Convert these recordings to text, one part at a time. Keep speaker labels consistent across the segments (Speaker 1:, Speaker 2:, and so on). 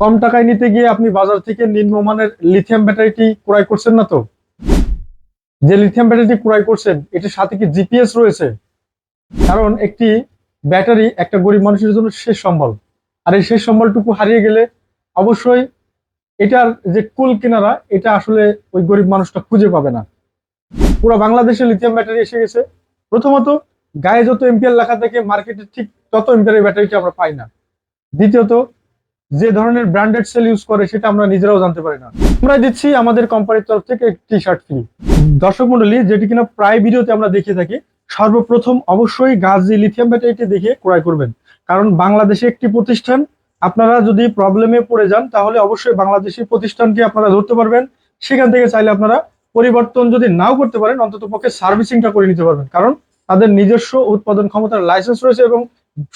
Speaker 1: কম টাকায় নিতে গিয়ে আপনি বাজার থেকে নিম্নমানের লিথিয়াম ব্যাটারিটি ক্রয় করছেন না তো? যে লিথিয়াম ব্যাটারিটি ক্রয় করছেন, এটির সাথে কি জিপিএস রয়েছে? কারণ একটি ব্যাটারি একটা গরিব মানুষের জন্য শেষ সম্বল। আর এই শেষ সম্বলটুকু হারিয়ে গেলে অবশ্যই এটার যে কুল কিনারা, এটা আসলে ওই গরিব মানুষটা খুঁজে পাবে না। পুরো বাংলাদেশে লিথিয়াম ব্যাটারি এসে গেছে। প্রথমত, গায়ে যত এম্পিয়ার লেখা থাকে মার্কেটে ঠিক তত এম্পিয়ারের ব্যাটারিটি আমরা পাই না। দ্বিতীয়ত যে ধরনের ব্র্যান্ডেড সেল ইউজ করে, সেটা আমরা নিজেরাও জানতে পারি না। আমরা দিচ্ছি আমাদের কোম্পানির তরফ থেকে টি শার্ট ফ্রি দর্শক মন্ডলী, যেটি কিনা প্রায় ভিডিওতে আমরা দেখে থাকি, সর্বপ্রথম অবশ্যই গাজি লিথিয়াম ব্যাটারিটি দেখে ক্রয় করবেন। কারণ বাংলাদেশে একটি প্রতিষ্ঠান, আপনারা যদি প্রবলেমে পড়ে যান, তাহলে অবশ্যই বাংলাদেশি প্রতিষ্ঠানকে আপনারা ধরতে পারবেন। সেখান থেকে চাইলে আপনারা পরিবর্তন যদি নাও করতে পারেন, অন্তত পক্ষে সার্ভিসিংটা করে নিতে পারবেন। কারণ তাদের নিজস্ব উৎপাদন ক্ষমতার লাইসেন্স রয়েছে এবং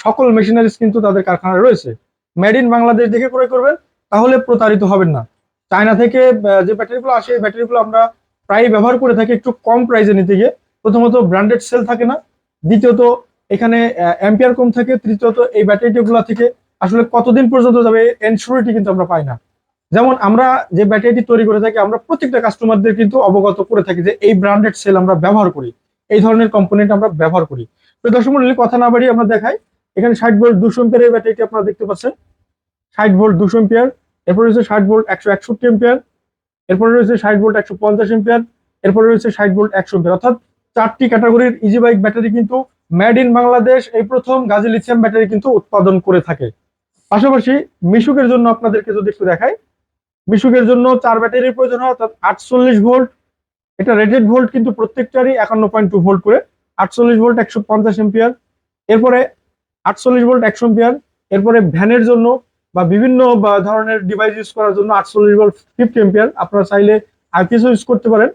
Speaker 1: সকল মেশিনারিজ কিন্তু তাদের কারখানায় রয়েছে। মেড ইন বাংলাদেশ দেখে ক্রয় করবেন, তাহলে প্রতারিত হবেন না। চায়না থেকে যে ব্যাটারিগুলো আসে, এই ব্যাটারিগুলো আমরা প্রায় ব্যবহার করে থাকি একটু কম প্রাইসে নিতে গিয়ে। প্রথমত ব্র্যান্ডেড সেল থাকে না, দ্বিতীয়ত এখানে অ্যাম্পিয়ার কম থাকে, তৃতীয়ত এই ব্যাটারিগুলো থেকে আসলে কতদিন পর্যন্ত যাবে এনসিউরিটি কিন্তু আমরা পাই না। যেমন আমরা যে ব্যাটারিটি তৈরি করে থাকি, আমরা প্রত্যেকটা কাস্টমারদের কিন্তু অবগত করে থাকি যে এই ব্র্যান্ডেড সেল আমরা ব্যবহার করি, এই ধরনের কম্পোনেন্ট আমরা ব্যবহার করি। তো দর্শক কথা না বাড়িয়ে আমরা দেখাই এখানে ষাট ভোল্ট দুশো এম্পিয়ারের ব্যাটারিটি আপনারা দেখতে পাচ্ছেন। ষাট ভোল্ট দুশো এম্পিয়ার এরপরে রয়েছে ষাট ভোল্ট একশো একষট্টি এম্পিয়ার এরপরে রয়েছে ষাট ভোল্ট একশো পঞ্চাশ এম্পিয়ার এরপরে রয়েছে ষাট ভোল্ট একশো এম্পিয়ার অর্থাৎ চারটি ক্যাটাগরির ইজি বাইক ব্যাটারি কিন্তু মেড ইন বাংলাদেশ, এই প্রথম গাজী লিথিয়াম ব্যাটারি কিন্তু উৎপাদন করে থাকে। পাশাপাশি মিশুকের জন্য আপনাদেরকে যদি একটু দেখাই, মিশুকের জন্য চার ব্যাটারির প্রয়োজন হয়, অর্থাৎ আটচল্লিশ ভোল্ট, এটা রেটেড ভোল্ট কিন্তু প্রত্যেকটারই একান্ন পয়েন্ট টু ভোল্ট করে, আটচল্লিশ ভোল্ট একশো পঞ্চাশ এম্পিয়ার এরপরে আটচল্লিশ ভোল্ট একশো এম্পিয়ার এরপরে ভ্যানের জন্য বা বিভিন্ন ধরনের ডিভাইস ইউজ করার জন্য আটচল্লিশ ভোল্ট ফিফটি এম্পিয়ার আপনারা চাইলে আইপিএসও ইউজ করতে পারেন।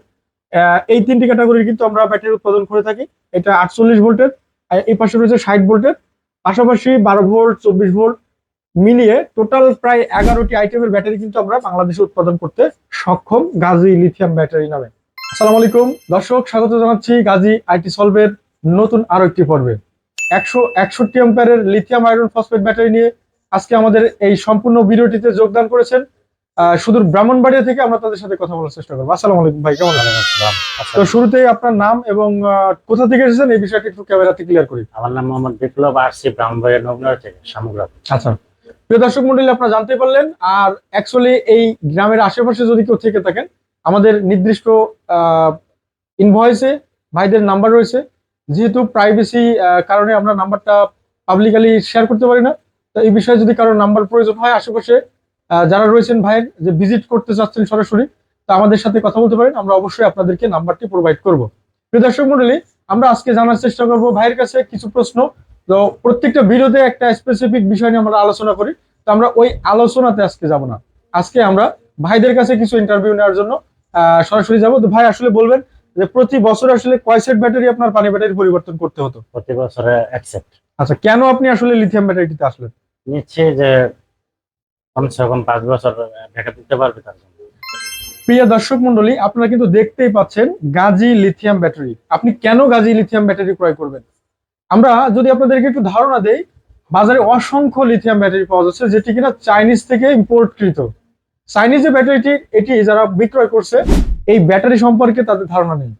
Speaker 1: এই তিনটি ক্যাটাগরির কিন্তু আমরা ব্যাটারি উৎপাদন করে থাকি। এটা আটচল্লিশ ভোল্টের আর এই পাশে রয়েছে ষাট ভোল্টের পাশাপাশি বারো ভোল্ট চব্বিশ ভোল্ট মিলিয়ে টোটাল প্রায় এগারোটি আইটেমের ব্যাটারি কিন্তু আমরা বাংলাদেশে উৎপাদন করতে সক্ষম গাজী লিথিয়াম ব্যাটারি নামে। আসসালামু আলাইকুম। দর্শক, স্বাগত জানাচ্ছি গাজী আইটি সলভের নতুন আরও একটি পর্বে। একশো একষট্টি অ্যাম্পিয়ারের লিথিয়াম আয়রন ফসফেট ব্যাটারি নিয়ে আজকে আমাদের এই সম্পূর্ণ ভিডিওটিতে যোগদান করেছেন সুদূর ব্রাহ্মণবাড়িয়া থেকে আমরা তাদের সাথে কথা বলার চেষ্টা করব। আসসালামু আলাইকুম ভাই কেমন তো শুরুতেই আপনার নাম এবং কোথা থেকে এসেছেন? এই বিষয়টা একটু ক্যামেরাতে ক্লিয়ার করি।
Speaker 2: আমার নাম মোহাম্মদ বিপ্লব আসছি ব্রাহ্মণবাড়িয়া নবনগর থেকে সামগ্রা।
Speaker 1: আচ্ছা। প্রিয় দর্শক মন্ডলী আপনারা জানতে পারলেন আর অ্যাকচুয়ালি এই গ্রামের আশেপাশে যদি কেউ থেকে থাকেন আমাদের নির্দিষ্ট ইনভয়েসে ভাইদের নাম্বার রয়েছে। যেহেতু প্রাইভেসি কারণে আমরা নাম্বারটা পাবলিকালি শেয়ার করতে পারি না, তো এই বিষয়ে যদি কারও নাম্বার প্রয়োজন হয় আশেপাশে যারা রয়েছেন ভাইয়ের, যে ভিজিট করতে চাচ্ছেন সরাসরি, তা আমাদের সাথে কথা বলতে পারেন, আমরা অবশ্যই আপনাদেরকে নাম্বারটি প্রোভাইড করব। প্রিয় দর্শক মন্ডলী আমরা আজকে জানার চেষ্টা করব ভাইয়ের কাছে কিছু প্রশ্ন। তো প্রত্যেকটা ভিডিওতে একটা স্পেসিফিক বিষয় নিয়ে আমরা আলোচনা করি, তো আমরা ওই আলোচনাতে আজকে যাব না। আজকে আমরা ভাইদের কাছে কিছু ইন্টারভিউ নেওয়ার জন্য সরাসরি যাব। তো ভাই আসলে বলবেন যে প্রতি বছর আসলে কয় সেট ব্যাটারি আপনার পানি ব্যাটারি পরিবর্তন করতে হতো?
Speaker 2: প্রতি বছরে অ্যাকসেপ্ট
Speaker 1: আচ্ছা কেন আপনি আসলে লিথিয়াম ব্যাটারিটিতে আসলেন?
Speaker 2: নিচ্ছে যে কমসে কম পাঁচ বছর দেখা দিতে পারবে তার জন্য।
Speaker 1: প্রিয় দর্শক মন্ডলী আপনারা কিন্তু দেখতেই পাচ্ছেন গাজী লিথিয়াম ব্যাটারি আপনি কেন গাজী লিথিয়াম ব্যাটারি ক্রয় করবেন? আমরা যদি আপনাদেরকে একটু ধারণা দেই বাজারে অসংখ্য লিথিয়াম ব্যাটারি পাওয়া যাচ্ছে যেটি কিনা চাইনিজ থেকে ইম্পোর্টকৃত চাইনিজ যে ব্যাটারিটি এটি যারা বিক্রয় করছে এই ব্যাটারি সম্পর্কে তাদের ধারণা নেই।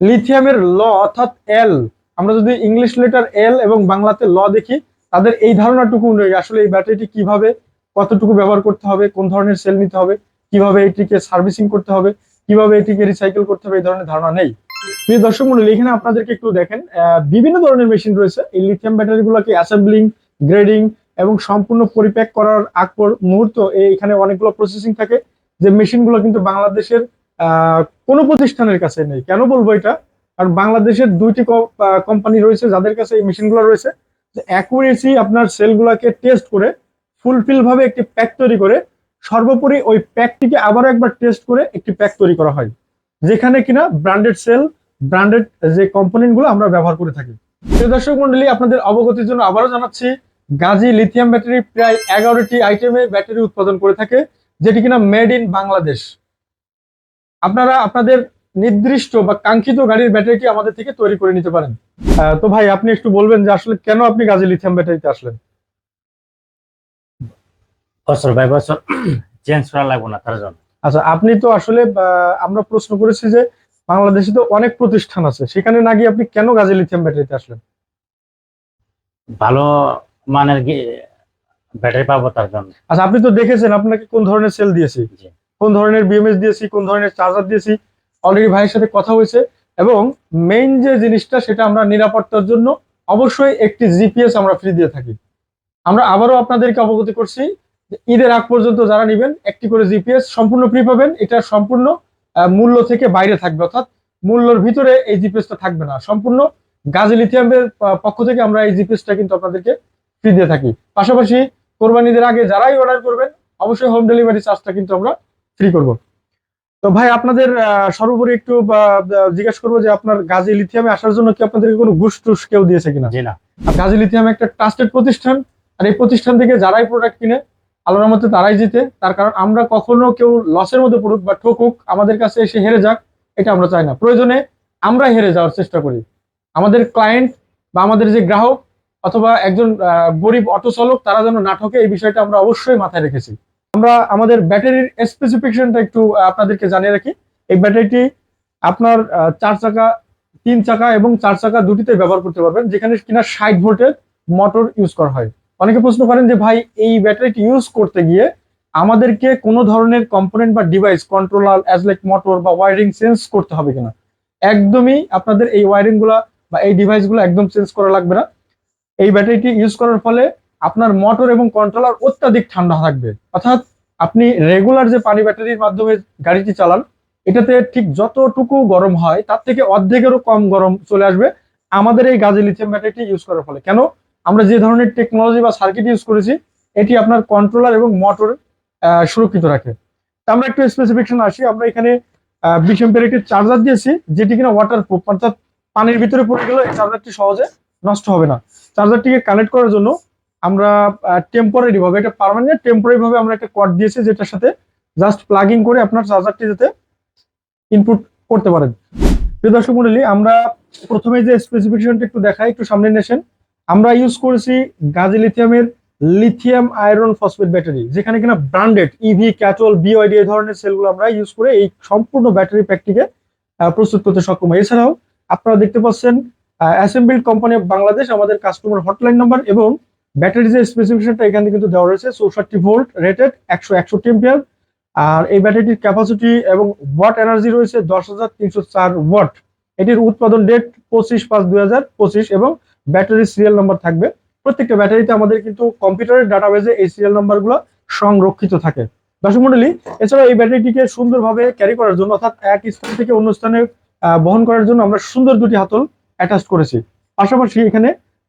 Speaker 1: লিথিয়ামের ল অর্থাৎ এল আমরা যদি ইংলিশ লেটার এল এবং বাংলাতে ল দেখি, তাদের এই ধারণাটুকু নেই, আসলে এই ব্যাটারিটি কীভাবে, কতটুকু ব্যবহার করতে হবে, কোন ধরনের সেল নিতে হবে, কীভাবে এটিকে সার্ভিসিং করতে হবে, কীভাবে এটিকে রিসাইকেল করতে হবে, এই ধরনের ধারণা নেই। প্রিয় দর্শক মন্ডলী, এখানে আপনাদেরকে একটু দেখেন বিভিন্ন ধরনের মেশিন রয়েছে। এই লিথিয়াম ব্যাটারি ব্যাটারিগুলোকে অ্যাসেম্বলিং গ্রেডিং এবং সম্পূর্ণ পরিপ্যাক করার আগ মুহূর্ত এখানে অনেকগুলো প্রসেসিং থাকে, যে মেশিনগুলো কিন্তু বাংলাদেশের কোনো প্রতিষ্ঠানের কাছে নেই। কেন বলব এটা? কারণ বাংলাদেশের দুইটি কোম্পানি রয়েছে যাদের কাছে এই মেশিনগুলো রয়েছে। যে অ্যাকুরেসি আপনার সেলগুলোকে টেস্ট করে ফুলফিল ভাবে একটি প্যাক তৈরি করে, সর্বোপরি ওই প্যাকটিকে আবারও একবার টেস্ট করে একটি প্যাক তৈরি করা হয়। যেখানে কিনা ব্র্যান্ডেড সেল ব্র্যান্ডেড যে কম্পোনেন্টগুলো আমরা ব্যবহার করে থাকি। দর্শক মন্ডলী, আপনাদের অবগতির জন্য আবারও জানাচ্ছি, গাজী লিথিয়াম ব্যাটারি প্রায় এগারোটি আইটেমে ব্যাটারি উৎপাদন করে থাকে, যেটি কিনা মেড ইন বাংলাদেশ। আপনারা আপনাদের নির্দিষ্ট বা কাঙ্ক্ষিত গাড়ির ব্যাটারিটি আমাদের থেকে তৈরি করে নিতে পারেন। তো ভাই আপনি একটু বলবেন যে আসলে কেন আপনি গাজী লিথিয়াম ব্যাটারিতে আসলেন?
Speaker 2: বছর বাই বছর চেঞ্জ করা লাগবে না তার জন্য।
Speaker 1: আচ্ছা আপনি তো আসলে আমরা প্রশ্ন করেছি যে বাংলাদেশে তো অনেক প্রতিষ্ঠান আছে। সেখানে না গিয়ে আপনি কেন গাজী লিথিয়াম ব্যাটারিতে আসলেন?
Speaker 2: ভালো মানের ব্যাটারি পাবো তার জন্য।
Speaker 1: আচ্ছা আপনি তো দেখেছেন আপনাকে কোন ধরনের সেল দিয়েছি। কোন ধরনের বিএমএস দিয়েছি, কোন ধরনের চার্জার দিয়েছি অলরেডি ভাইয়ের সাথে কথা হয়েছে এবং মেইন যে জিনিসটা সেটা আমরা নিরাপত্তার জন্য অবশ্যই একটি জিপিএস আমরা ফ্রি দিয়ে থাকি। আমরা আবারও আপনাদেরকে অবগত করছি ঈদের আগ পর্যন্ত যারা নেবেন, একটি করে জিপিএস সম্পূর্ণ ফ্রি পাবেন। এটা সম্পূর্ণ মূল্য থেকে বাইরে থাকবে, অর্থাৎ মূল্যর ভিতরে এই জিপিএসটা থাকবে না। সম্পূর্ণ গাজী লিথিয়ামের পক্ষ থেকে আমরা এই জিপিএসটা কিন্তু আপনাদেরকে ফ্রি দিয়ে থাকি। পাশাপাশি কোরবানিদের আগে যারাই অর্ডার করবেন, অবশ্যই হোম ডেলিভারি চার্জটা কিন্তু আমরা ফ্রি করব। তো ভাই আপনাদের সর্বোপরি একটু জিজ্ঞাসা করব যে আপনার গাজী লিথিয়ামে আসার জন্য কি আপনাদেরকে কোনো ঘুষ টুস কেউ দিয়েছে কিনা?
Speaker 2: জি না।
Speaker 1: গাজী লিথিয়াম একটা ট্রাস্টেড প্রতিষ্ঠান আর এই প্রতিষ্ঠান থেকে যারাই প্রোডাক্ট কিনে আল্লাহর মধ্যে তারাই জিতে। তার কারণ আমরা কখনো কেউ লসের মধ্যে পড়ুক বা ঠকুক আমাদের কাছে এসে হেরে যাক এটা আমরা চাই না। প্রয়োজনে আমরা হেরে যাওয়ার চেষ্টা করি। আমাদের ক্লায়েন্ট বা আমাদের যে গ্রাহক অথবা একজন আহ, গরিব অটো চালক তারা যেন না ঠকে এই বিষয়টা আমরা অবশ্যই মাথায় রেখেছি। আমরা আমাদের ব্যাটারির স্পেসিফিকেশনটা একটু আপনাদেরকে জানিয়ে রাখি। এই ব্যাটারিটি আপনার চার চাকা, তিন চাকা এবং চার চাকা দুটিতে ব্যবহার করতে পারবেন, যেখানে কিনা ষাট ভোল্টের মোটর ইউজ করা হয়। অনেকে প্রশ্ন করেন যে, ভাই, এই ব্যাটারিটি ইউজ করতে গিয়ে আমাদেরকে কোনো ধরনের কম্পোনেন্ট বা device controller as like motor বা ওয়ারিং চেঞ্জ করতে হবে কিনা? একদমই আপনাদের এই ওয়ারিংগুলা বা এই ডিভাইসগুলো একদম চেঞ্জ করা লাগবে না। এই ব্যাটারিটি ইউজ করার ফলে আপনার মোটর এবং কন্ট্রোলার অত্যাধিক ঠান্ডা থাকবে। অর্থাৎ আপনি রেগুলার যে পানি ব্যাটারির মাধ্যমে গাড়িটি চালান, এটাতে ঠিক যতটুকু গরম হয়, তার থেকে অর্ধেকেরও কম গরম চলে আসবে আমাদের এই গাজী লিথিয়াম ব্যাটারিটি ইউজ করার ফলে। কেন? আমরা যে ধরনের টেকনোলজি বা সার্কিট ইউজ করেছি, এটি আপনার কন্ট্রোলার এবং মোটর সুরক্ষিত রাখে। তা আমরা একটু স্পেসিফিকেশন আসি। আমরা এখানে বিশ এম্পের একটি চার্জার দিয়েছি, যেটি কিনা ওয়াটার প্রুফ অর্থাৎ পানির ভিতরে পড়ে গেলে এই চার্জারটি সহজে নষ্ট হবে না। চার্জারটিকে কানেক্ট করার জন্য আমরা টেম্পোরারি ভাবে, এটা পার্মানেন্ট টেম্পোরারি ভাবে আমরা একটা কর্ড দিয়েছি যেটার সাথে জাস্ট প্লাগিং করে আপনার চার্জারটি যাতে ইনপুট করতে পারেন। প্রিয় দর্শক মন্ডলী, আমরা প্রথমে যে স্পেসিফিকেশনটা একটু দেখাই, একটু সামনে নেছেন আমরা ইউজ করেছি গাজী লিথিয়ামের লিথিয়াম আয়রন ফসফেট ব্যাটারি যেখানে কিনা ব্র্যান্ডেড ইভি ক্যাটল বিওয়াইডি এই ধরনের সেলগুলো আমরা ইউজ করে এই সম্পূর্ণ ব্যাটারি প্যাকটিকে প্রস্তুত করতে সক্ষম হয় এছাড়াও আপনারা দেখতে পাচ্ছেন অ্যাসেম্বলড কোম্পানি অফ বাংলাদেশ আমাদের কাস্টমার হটলাইন নাম্বার এবং ব্যাটারি যে স্পেসিফিকেশনটা এখানে কিন্তু দেওয়া রয়েছে, চৌষট্টি ভোল্ট রেটেড একশো একষট্টি এম্পিয়ার আর এই ব্যাটারিটির ক্যাপাসিটি এবং ওয়াট এনার্জি রয়েছে দশ হাজার তিনশো চার ওয়াট এটির উৎপাদন ডেট পঁচিশ পাঁচ দুই হাজার পঁচিশ এবং ব্যাটারির সিরিয়াল নাম্বার থাকবে। প্রত্যেকটা ব্যাটারিতে আমাদের কিন্তু কম্পিউটারের ডাটাবেজে এই সিরিয়াল নাম্বারগুলো সংরক্ষিত থাকে। দর্শক মন্ডলী এছাড়া এই ব্যাটারিটিকে সুন্দরভাবে ক্যারি করার জন্য, অর্থাৎ এক স্থান থেকে অন্য স্থানে বহন করার জন্য আমরা সুন্দর দুটি হাতল অ্যাটাচ করেছি। পাশাপাশি এখানে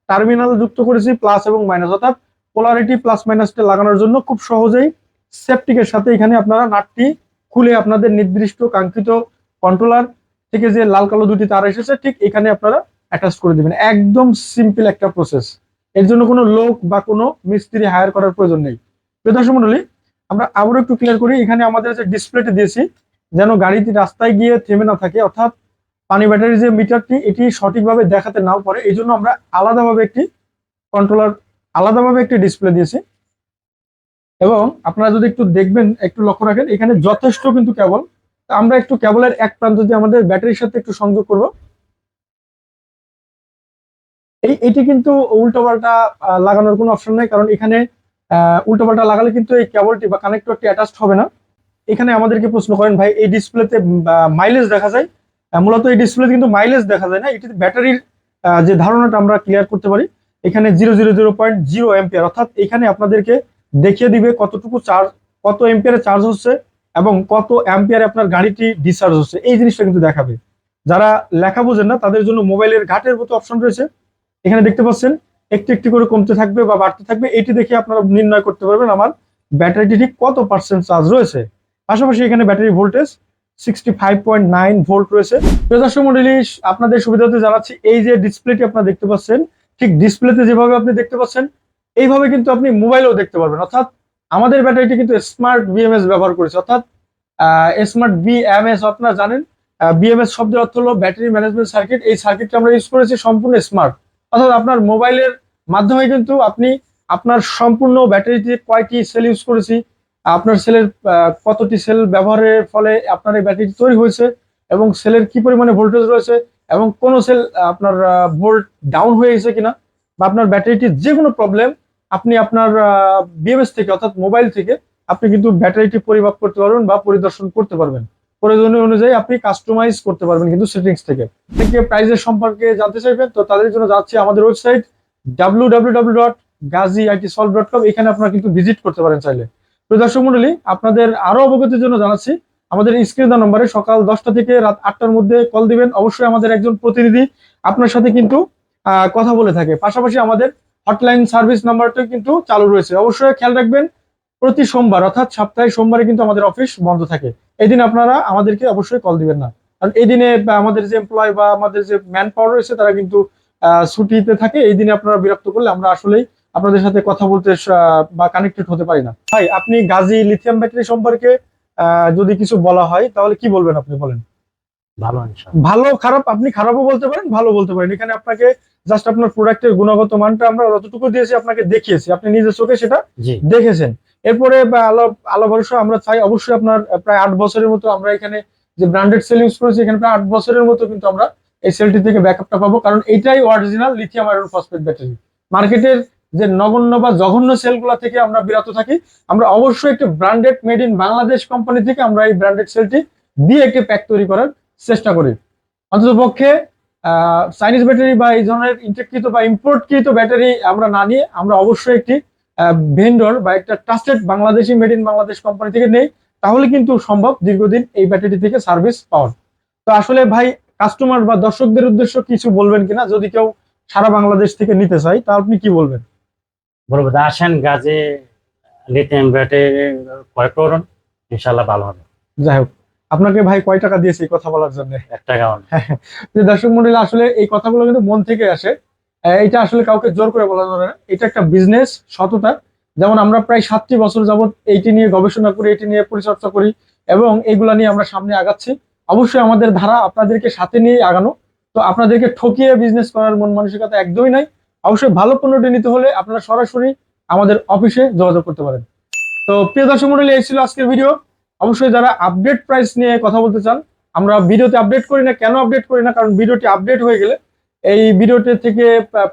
Speaker 1: টার্মিনাল যুক্ত করেছি প্লাস এবং মাইনাস অর্থাৎ পোলারিটি প্লাস মাইনাসটা লাগানোর জন্য খুব সহজেই সেপটিকের সাথে এখানে আপনারা নাটটি খুলে আপনাদের নির্দিষ্ট কাঙ্ক্ষিত কন্ট্রোলার থেকে যে লাল কালো দুটি তার এসেছে, ঠিক এখানে আপনারা অ্যাটাচ করে দিবেন। একদম সিম্পল একটা প্রসেস এর জন্য কোনো লোক বা কোনো মিস্ত্রি হায়ার করার প্রয়োজন নেই। প্রিয় দর্শক মন্ডলী, আমরা আবারও একটু ক্লিয়ার করি, এখানে আমাদের যে ডিসপ্লেটি দিয়েছি, যেন গাড়িটি রাস্তায় গিয়ে থেমে না থাকে, অর্থাৎ পানি ব্যাটারি যে মিটারটি, এটি সঠিকভাবে দেখাতে নাও পারে। এই জন্য আমরা আলাদাভাবে একটি কন্ট্রোলার আলাদাভাবে একটি ডিসপ্লে দিয়েছি। এবং আপনারা যদি একটু দেখবেন, একটু লক্ষ্য রাখেন, এখানে যথেষ্ট কিন্তু কেবল আমরা একটু কেবলের এক প্রান্ত দিয়ে আমাদের ব্যাটারির সাথে একটু সংযোগ করব। এই, এটি কিন্তু উল্টোপাল্টা লাগানোর কোনো অপশন নেই, কারণ এখানে উল্টোপাল্টা লাগালে কিন্তু এই কেবলটি বা কানেক্টরটি অ্যাটাচড হবে না। এখানে আমাদেরকে প্রশ্ন করেন, ভাই, এই ডিসপ্লেতে মাইলেজ দেখা যায়? মূলত এই ডিসপ্লেতে কিন্তু মাইলেজ দেখা যায় না এটিতে ব্যাটারির যে ধারণাটা আমরা ক্লিয়ার করতে পারি, এখানে zero zero zero point zero ampere অর্থাৎ এখানে আপনাদেরকে দেখিয়ে দিবে কতটুকু চার্জ কত এম্পিয়ারে চার্জ হচ্ছে এবং কত অ্যাম্পিয়ারে আপনার গাড়িটি ডিসচার্জ হচ্ছে। এই জিনিসটা কিন্তু দেখাবে। যারা লেখা বোঝেন না, তাদের জন্য মোবাইলের ঘাটের মতো অপশন রয়েছে। এখানে দেখতে পাচ্ছেন, একটু একটু করে কমতে থাকবে বা বাড়তে থাকবে, এটি দেখে আপনারা নির্ণয় করতে পারবেন আমার ব্যাটারিটি ঠিক কত পার্সেন্ট চার্জ রয়েছে। পাশাপাশি এখানে battery voltage sixty five point nine volt রয়েছে প্রদর্শন মন্ডলী, আপনাদের সুবিধাতে জানাচ্ছি, এই যে ডিসপ্লেটি আপনারা দেখতে পাচ্ছেন, ঠিক ডিসপ্লেতে যেভাবে আপনি দেখতে পাচ্ছেন, এইভাবে কিন্তু আপনি মোবাইলেও দেখতে পারবেন। অর্থাৎ আমাদের ব্যাটারিটি কিন্তু স্মার্ট বিএমএস ব্যবহার করেছে। অর্থাৎ স্মার্ট বিএমএস আপনারা জানেন বিএমএস শব্দের অর্থ হলো ব্যাটারি ম্যানেজমেন্ট সার্কিট এই সার্কিটটা আমরা ইউজ করেছি সম্পূর্ণ স্মার্ট অর্থাৎ আপনার মোবাইলের মাধ্যমে কিন্তু আপনি আপনার সম্পূর্ণ ব্যাটারিতে কয়টি সেল ইউজ করেছি আপনার সেলের কতটি সেল ব্যবহারের ফলে আপনার এই ব্যাটারিটি তৈরি হয়েছে এবং সেলের কি পরিমাণে ভোল্টেজ রয়েছে এবং কোন সেল আপনার ভোল্ট ডাউন হয়ে গেছে কিনা বা আপনার ব্যাটারিটির যে কোনো প্রবলেম আপনি আপনার বিএমএস থেকে অর্থাৎ মোবাইল থেকে আপনি কিন্তু ব্যাটারিটি পরিমাপ করতে পারবেন বা পরিদর্শন করতে পারবেন। প্রয়োজনীয় অনুযায়ী আপনি কাস্টমাইজ করতে পারবেন কিন্তু সেটিংস থেকে। থেকে প্রাইজের সম্পর্কে জানতে চাইবেন? তো তাদের জন্য যাচ্ছে আমাদের website W W W dot Gazi IT solve dot com এখানে আপনারা কিন্তু ভিজিট করতে পারেন চাইলে। দর্শক মন্ডলী, আপনাদের আরও অবগতির জন্য জানাচ্ছি, আমাদের স্ক্রিন নম্বরে সকাল দশটা থেকে রাত আটটার মধ্যে কল দিবেন। অবশ্যই আমাদের একজন প্রতিনিধি আপনার সাথে কিন্তু কথা বলে থাকে। পাশাপাশি আমাদের হটলাইন সার্ভিস নাম্বারটাও কিন্তু চালু রয়েছে। অবশ্যই খেয়াল রাখবেন, প্রতি সোমবার, অর্থাৎ সপ্তাহে সোমবারে কিন্তু আমাদের অফিস বন্ধ থাকে। এই দিন আপনারা আমাদেরকে অবশ্যই কল দিবেন না। কারণ এই দিনে আমাদের যে এমপ্লয় বা আমাদের যে ম্যান পাওয়ার রয়েছে, তারা কিন্তু ছুটিতে থাকে। এই দিনে আপনারা বিরক্ত করলে আমরা আসলেই আপনাদের সাথে কথা বলতে বা কানেক্টেড হতে পারি না। ভাই আপনি গাজী লিথিয়াম ব্যাটারি সম্পর্কে যদি কিছু বলা হয় তাহলে কি বলবেন আপনি বলেন?
Speaker 2: ভালো
Speaker 1: ভালো খারাপ আপনি খারাপও বলতে পারেন ভালো বলতে পারেন। এখানে আপনাকে জাস্ট আপনার প্রোডাক্টের গুণগত মানটা আমরা যতটুকু দিয়েছি আপনাকে দেখিয়েছি। আপনি নিজের চোখে সেটা দেখেছেন। এরপরে বা আলো আলো ভরসা আমরা চাই অবশ্যই আপনার প্রায় আট বছরের মতো আমরা এখানে যে ব্র্যান্ডেড সেল ইউজ করেছি এখানে প্রায় আট বছরের মতো কিন্তু আমরা এই সেলটি থেকে ব্যাকআপটা পাবো। কারণ এটাই original lithium iron phosphate battery মার্কেটের যে নগণ্য বা জঘন্য সেলগুলো থেকে আমরা বিরত থাকি, আমরা অবশ্যই একটি branded made in Bangladesh company থেকে আমরা এই ব্র্যান্ডেড সেলটি দিয়ে একটি প্যাক তৈরি করার চেষ্টা করি। অন্তত পক্ষে চাইনিজ ব্যাটারি বা এই ধরনের ইন্টেককৃত বা ইম্পোর্টকৃত ব্যাটারি আমরা না নিয়ে আমরা অবশ্যই একটি ভেন্ডর বা একটা trusted Bangladeshi made in Bangladesh company থেকে নেই, তাহলে কিন্তু সম্ভব দীর্ঘদিন এই ব্যাটারি থেকে সার্ভিস পাওয়ার। তো আসলে ভাই কাস্টমার বা দর্শকদের উদ্দেশ্য কিছু বলবেন কিনা? যদি কেউ সারা বাংলাদেশ থেকে নিতে চাই তা আপনি কি বলবেন?
Speaker 2: বলব আসেন গাজে লিথিয়াম ব্যাটারি ক্রয় করুন ইনশাল্লাহ ভালো হবে।
Speaker 1: যাই হোক আপনাকে ভাই কয় টাকা দিয়েছি এই কথা বলার জন্য?
Speaker 2: এক টাকা
Speaker 1: যে দর্শক মন্ডলী আসলে এই কথাগুলো কিন্তু মন থেকে আসে। এটা আসলে কাউকে জোর করে বলা যাবে না। এটা একটা বিজনেস সততা। যেমন আমরা প্রায় সাতটি বছর যাবত এইটি নিয়ে গবেষণা করি এটি নিয়ে পরিচর্যা করি এবং এইগুলা নিয়ে আমরা সামনে আগাচ্ছি। অবশ্যই আমাদের ধারা আপনাদেরকে সাথে নিয়ে আগানো। তো আপনাদেরকে ঠকিয়ে বিজনেস করার মন মানসিকতা একদমই নাই। অবশ্যই ভালো পণ্যটি নিতে হলে আপনারা সরাসরি আমাদের অফিসে যোগাযোগ করতে পারেন। তো প্রিয় দর্শক মন্ডলী, এই ছিল আজকের ভিডিও। অবশ্যই যারা আপডেট প্রাইস নিয়ে কথা বলতে চান, আমরা ভিডিওতে আপডেট করি না, কেন আপডেট করি না? কারণ ভিডিওটি আপডেট হয়ে গেলে এই ভিডিওটি থেকে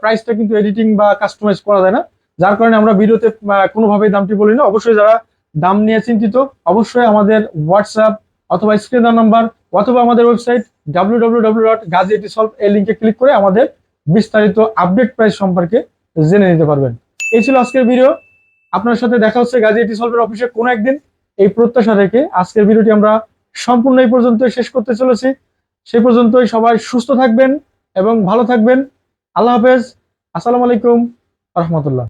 Speaker 1: প্রাইসটা কিন্তু এডিটিং বা কাস্টমাইজ করা যায় না। যার কারণে আমরা ভিডিওতে কোনোভাবেই দামটি বলি না। অবশ্যই যারা দাম নিয়ে চিন্তিত, অবশ্যই আমাদের হোয়াটসঅ্যাপ অথবা স্ক্রিন নাম্বার অথবা আমাদের website W W W dot Gazi IT solve এই লিঙ্কে ক্লিক করে আমাদের বিস্তারিত আপডেট প্রাইস সম্পর্কে জেনে নিতে পারবেন। এই ছিল আজকের ভিডিও আপনার সাথে দেখা হচ্ছে গাজী এটি সলভের অফিসে কোনো একদিন। এই প্রত্যাশা রেখে আজকের ভিডিওটি আমরা সম্পূর্ণ এই পর্যন্ত শেষ করতে চলেছি। সেই পর্যন্তই সবাই সুস্থ থাকবেন এবং ভালো থাকবেন। আল্লাহ হাফেজ। আসসালামু আলাইকুম। রহমতুল্লাহ।